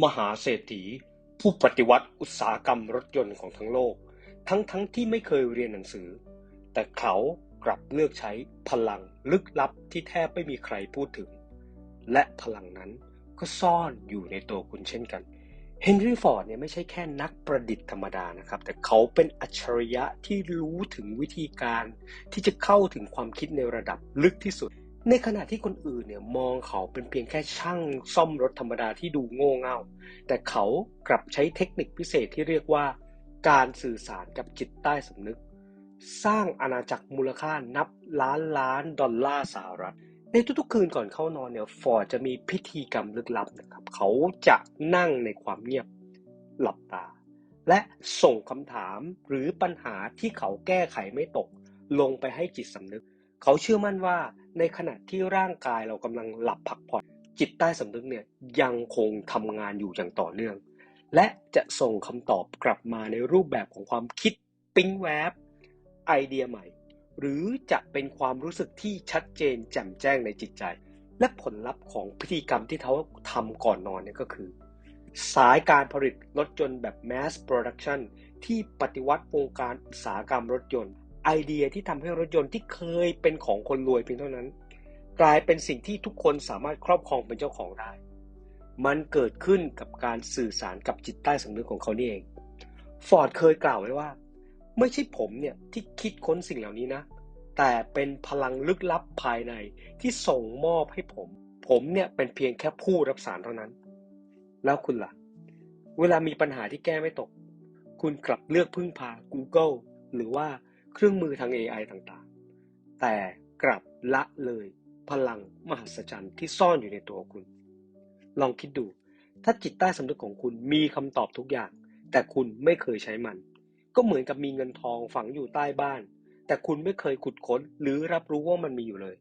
มหาเศรษฐี ผู้ปฏิวัติอุตสาหกรรมรถยนต์ของทั้งโลก ทั้งทั้งที่ไม่เคยเรียนหนังสือ แต่เขากลับเลือกใช้พลังลึกลับที่แทบไม่มีใครพูดถึง และพลังนั้นก็ซ่อนอยู่ในตัวคุณเช่นกันเฮนรี่ฟอร์ดเนี่ยไม่ใช่แค่นักประดิษฐ์ธรรมดานะครับ แต่เขาเป็นอัจฉริยะที่รู้ถึงวิธีการที่จะเข้าถึงความคิดในระดับลึกที่สุด ในขณะที่คนอื่นเนี่ยมองเขาเป็นเพียงแค่ช่างซ่อมรถธรรมดาที่ดูโง่เง่า แต่เขากลับใช้เทคนิคพิเศษที่เรียกว่า การสื่อสารกับจิตใต้สำนึก สร้างอาณาจักรมูลค่านับล้านล้านดอลลาร์สหรัฐ ในทุกๆคืนก่อนเข้านอนเนี่ยฟอร์ดจะมีพิธีกรรมลึกลับนะครับ เขาจะนั่งในความเงียบหลับตา และส่งคำถามหรือปัญหาที่เขาแก้ไขไม่ตก ลงไปให้จิตสำนึก เขาเชื่อมั่นว่าในขณะที่ร่างกายเรากำลังหลับพักผ่อนจิตใต้สำนึกเนี่ยยังคงทำงานอยู่อย่างต่อเนื่อง และจะส่งคำตอบกลับมาในรูปแบบของความคิดปิ๊งแวบ ไอเดียใหม่ หรือจะเป็นความรู้สึกที่ชัดเจนแจ่มแจ้งในจิตใจ และผลลัพธ์ของพิธีกรรมที่เขาทำก่อนนอนเนี่ยก็คือ สายการผลิตรถยนต์แบบ mass production ที่ปฏิวัติวงการอุตสาหกรรมรถยนต์ ไอเดียที่ทำให้รถยนต์ที่เคยเป็นของคนรวยเพียงเท่านั้น กลายเป็นสิ่งที่ทุกคนสามารถครอบครองเป็นเจ้าของได้ มันเกิดขึ้นกับการสื่อสารกับจิตใต้สำนึกของเขานี่เอง ฟอร์ดเคยกล่าวไว้ว่า ไม่ใช่ผมเนี่ยที่คิดค้นสิ่งเหล่านี้นะ แต่เป็นพลังลึกลับภายในที่ส่งมอบให้ผม ผมเนี่ยเป็นเพียงแค่ผู้รับสารเท่านั้น แล้วคุณล่ะ เวลามีปัญหาที่แก้ไม่ตก คุณกลับเลือกพึ่งพา Google หรือว่า เครื่องมือทาง AI ต่างๆ แต่กลับละเลยพลังมหัศจรรย์ที่ซ่อนอยู่ในตัวคุณ ลองคิดดู ถ้าจิตใต้สำนึกของคุณมีคำตอบทุกอย่าง แต่คุณไม่เคยใช้มัน ก็เหมือนกับมีเงินทองฝังอยู่ใต้บ้าน แต่คุณไม่เคยขุดค้นหรือรับรู้ว่ามันมีอยู่เลย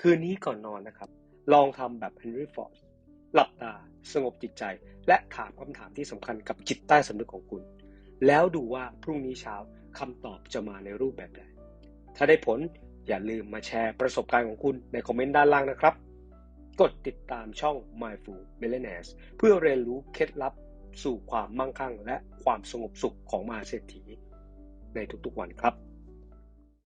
คืนนี้ก่อนนอนนะครับ ลองทำแบบเฮนรี่ฟอร์ดหลับตา สงบจิตใจ และถามคำถามที่สำคัญกับจิตใต้สำนึกของคุณ แล้วดูว่าพรุ่งนี้เช้า คำตอบจะมาในรูปแบบใดถ้าได้ผลอย่าลืมมาแชร์ประสบการณ์ของคุณในคอมเมนต์ด้านล่างนะครับ กดติดตามช่อง Mindful Millionaires เพื่อเรียนรู้เคล็ดลับสู่ความมั่งคั่ง และความสงบสุขของมหาเศรษฐีในทุกๆวันครับ